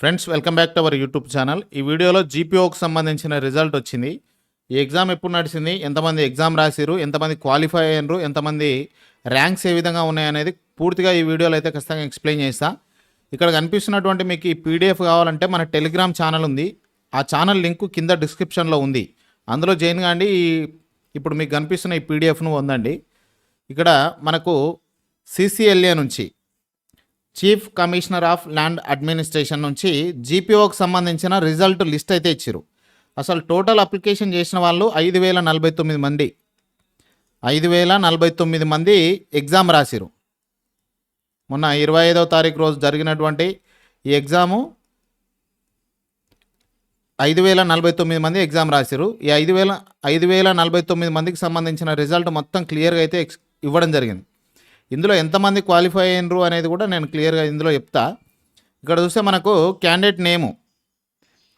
Friends welcome back to our YouTube channel ఈ వీడియోలో జీపీఓకి సంబంధించిన రిజల్ట్ వచ్చింది. ఈ ఎగ్జామ్ ఎప్పుడు నడిచింది? ఎంతమంది ఎగ్జామ్ రాసిరు ఎంతమంది క్వాలిఫై అయ్యారు ఎంతమంది ర్యాంక్స్ ఏ విధంగా ఉన్నాయనేది పూర్తిగా ఈ వీడియోలో అయితే ఖచ్చితంగా ఎక్స్ప్లెయిన్ చేస్తా. ఇక్కడ కనిపిస్తున్నటువంటి మీకు ఈ పీడిఎఫ్ కావాలంటే మన టెలిగ్రామ్ ఛానల్ ఉంది. ఆ ఛానల్ లింక్ కింద డిస్క్రిప్షన్లో ఉంది. అందులో జాయిన్ కాండి. ఈ ఇప్పుడు మీకు కనిపిస్తున్న ఈ పీడిఎఫ్ను పొందండి. ఇక్కడ మనకు సిసిఎల్ఏ నుంచి chief commissioner of land administration నుంచి జీపీఓకి సంబంధించిన రిజల్ట్ లిస్ట్ అయితే ఇచ్చారు అసలు టోటల్ అప్లికేషన్ చేసిన వాళ్ళు ఐదు వేల నలభై తొమ్మిది మంది. ఐదు వేల నలభై తొమ్మిది మంది ఎగ్జామ్ రాసిరు మొన్న ఇరవై ఐదవ తారీఖు రోజు జరిగినటువంటి ఈ ఎగ్జాము ఐదు వేల నలభై తొమ్మిది మంది ఎగ్జామ్ రాసిరు ఈ ఐదు వేల ఐదు వేల నలభై తొమ్మిది మందికి సంబంధించిన రిజల్ట్ మొత్తం క్లియర్గా అయితే ఇవ్వడం జరిగింది. ఇందులో ఎంతమంది క్వాలిఫై అయినరు అనేది కూడా నేను క్లియర్గా ఇందులో చెప్తా. ఇక్కడ చూస్తే మనకు candidate name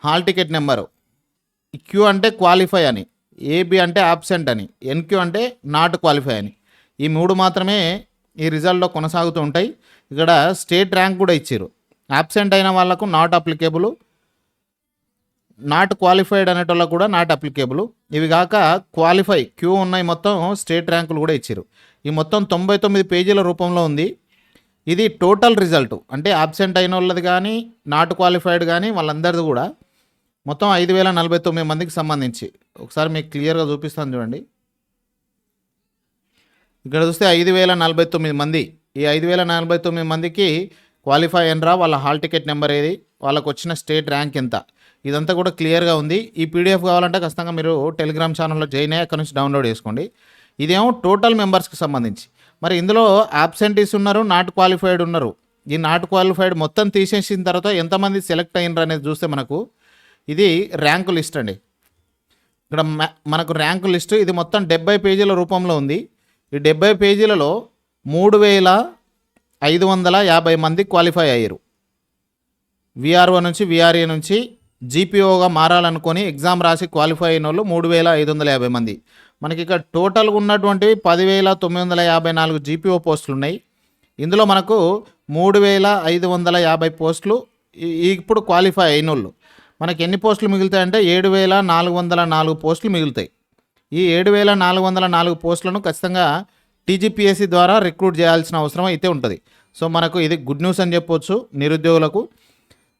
hall ticket number Q అంటే క్వాలిఫై అని ఏబి అంటే ఆబ్సెంట్ అని ఎన్క్యూ అంటే నాట్ క్వాలిఫై అని. ఈ మూడు మాత్రమే ఈ రిజల్ట్లో కొనసాగుతూ ఉంటాయి. ఇక్కడ స్టేట్ ర్యాంక్ కూడా ఇచ్చారు ఆబ్సెంట్ అయిన వాళ్ళకు నాట్ అప్లికేబుల్ నాట్ క్వాలిఫైడ్ అనేటోళ్ళకు కూడా నాట్ అప్లికేబుల్ ఇవి కాక క్వాలిఫై క్యూ ఉన్నాయి మొత్తం స్టేట్ ర్యాంకులు కూడా ఇచ్చారు ఈ మొత్తం తొంభై తొమ్మిది పేజీల రూపంలో ఉంది. ఇది టోటల్ రిజల్ట్. అంటే ఆబ్సెంట్ అయిన వాళ్ళది కానీ నాట్ క్వాలిఫైడ్ కానీ వాళ్ళందరిది కూడా మొత్తం ఐదు వేల నలభై తొమ్మిది మందికి సంబంధించి. ఒకసారి మీకు క్లియర్గా చూపిస్తాను చూడండి. ఇక్కడ చూస్తే ఐదు వేల నలభై తొమ్మిది మంది. ఈ ఐదు వేల నలభై తొమ్మిది మందికి క్వాలిఫై అయినరా? వాళ్ళ హాల్ టికెట్ నెంబర్ ఏది? వాళ్ళకు వచ్చిన స్టేట్ ర్యాంక్ ఎంత? ఇదంతా కూడా క్లియర్గా ఉంది. ఈ పీడిఎఫ్ కావాలంటే ఖచ్చితంగా మీరు టెలిగ్రామ్ ఛానల్లో జాయిన్ అయ్యి అక్కడ నుంచి డౌన్లోడ్ చేసుకోండి. ఇదేమో టోటల్ మెంబర్స్కి సంబంధించి. మరి ఇందులో అబ్సెంటీస్ ఉన్నారు నాట్ క్వాలిఫైడ్ ఉన్నారు. ఈ నాట్ క్వాలిఫైడ్ మొత్తం తీసేసిన తర్వాత ఎంతమంది సెలెక్ట్ అయినరు అనేది చూస్తే మనకు ఇది ర్యాంకు లిస్ట్ అండి. ఇక్కడ మనకు ర్యాంకు లిస్టు ఇది మొత్తం డెబ్బై పేజీల రూపంలో ఉంది. ఈ డెబ్బై పేజీలలో మూడు వేల ఐదు వందల యాభై మంది క్వాలిఫై అయ్యారు. విఆర్ఓ నుంచి విఆర్ఏ నుంచి జీపీఓగా మారాలనుకొని ఎగ్జామ్ రాసి క్వాలిఫై అయిన వాళ్ళు మూడు వేల ఐదు వందల యాభై మంది. మనకి ఇక్కడ టోటల్గా ఉన్నటువంటివి పదివేల తొమ్మిది వందల యాభై నాలుగు జీపీఓ పోస్టులు ఉన్నాయి ఇందులో మనకు మూడు వేల ఐదు వందల యాభై పోస్టులు ఇప్పుడు క్వాలిఫై అయిన వాళ్ళు మనకి ఎన్ని పోస్టులు మిగులుతాయంటే ఏడు వేల నాలుగు వందల నాలుగు పోస్టులు మిగులుతాయి. ఈ ఏడు వేల నాలుగు వందల నాలుగు పోస్టులను ఖచ్చితంగా టీజీపీఎస్సీ ద్వారా రిక్రూట్ చేయాల్సిన అవసరం అయితే ఉంటుంది. సో మనకు ఇది గుడ్ న్యూస్ అని చెప్పొచ్చు నిరుద్యోగులకు.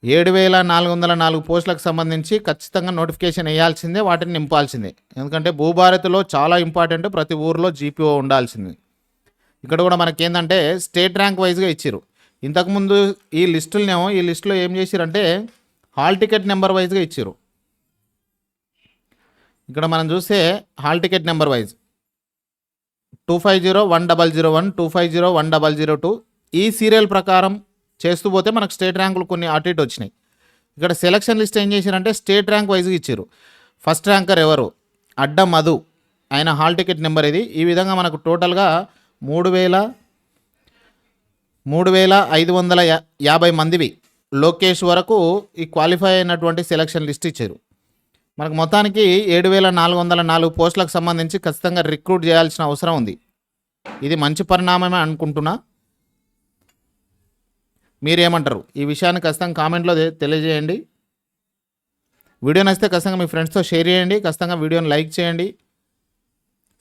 ఏడు వేల నాలుగు వందల నాలుగు పోస్టులకు సంబంధించి ఖచ్చితంగా నోటిఫికేషన్ వేయాల్సిందే వాటిని నింపాల్సిందే. ఎందుకంటే భూభారతిలో చాలా ఇంపార్టెంట్ ప్రతి ఊరిలో జీపీఓ ఉండాల్సింది. ఇక్కడ కూడా మనకి ఏంటంటే స్టేట్ ర్యాంక్ వైజ్గా ఇచ్చారు ఇంతకుముందు ఈ లిస్టులనేమో ఈ లిస్టులో ఏం చేశారంటే హాల్ టికెట్ నెంబర్ వైజ్గా ఇచ్చారు ఇక్కడ మనం చూస్తే hall ticket number wise. Two five zero one double zero one two five zero one double zero two. ఈ సీరియల్ ప్రకారం చేస్తూ పోతే మనకు స్టేట్ ర్యాంకులు కొన్ని అటు ఇటు వచ్చినాయి. ఇక్కడ సెలక్షన్ లిస్ట్ ఏం చేశారంటే స్టేట్ ర్యాంక్ వైజ్గా ఇచ్చారు ఫస్ట్ ర్యాంకర్ ఎవరు? అడ్డ మధు. ఆయన హాల్ టికెట్ నెంబర్ ఇది ఈ విధంగా మనకు టోటల్గా మూడు వేల మూడు వేల ఐదు వందల యా- యాభై మందివి లోకేష్ వరకు ఈ క్వాలిఫై అయినటువంటి సెలక్షన్ లిస్ట్ ఇచ్చారు మనకు మొత్తానికి ఏడు వేల నాలుగు వందల నాలుగు పోస్టులకు సంబంధించి ఖచ్చితంగా రిక్రూట్ చేయాల్సిన అవసరం ఉంది. ఇది మంచి పరిణామమే అనుకుంటున్నా. మీరేమంటారు? ఈ విషయాన్ని ఖచ్చితంగా కామెంట్లో తెలియజేయండి. వీడియో నచ్చితే ఖచ్చితంగా మీ ఫ్రెండ్స్తో షేర్ చేయండి. ఖచ్చితంగా వీడియోని లైక్ చేయండి.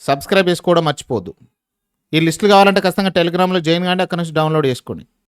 సబ్స్క్రైబ్ చేసుకోవడం మర్చిపోద్దు ఈ లిస్టులు కావాలంటే ఖచ్చితంగా టెలిగ్రామ్లో జాయిన్ కానీ అక్కడ నుంచి డౌన్లోడ్ చేసుకోండి.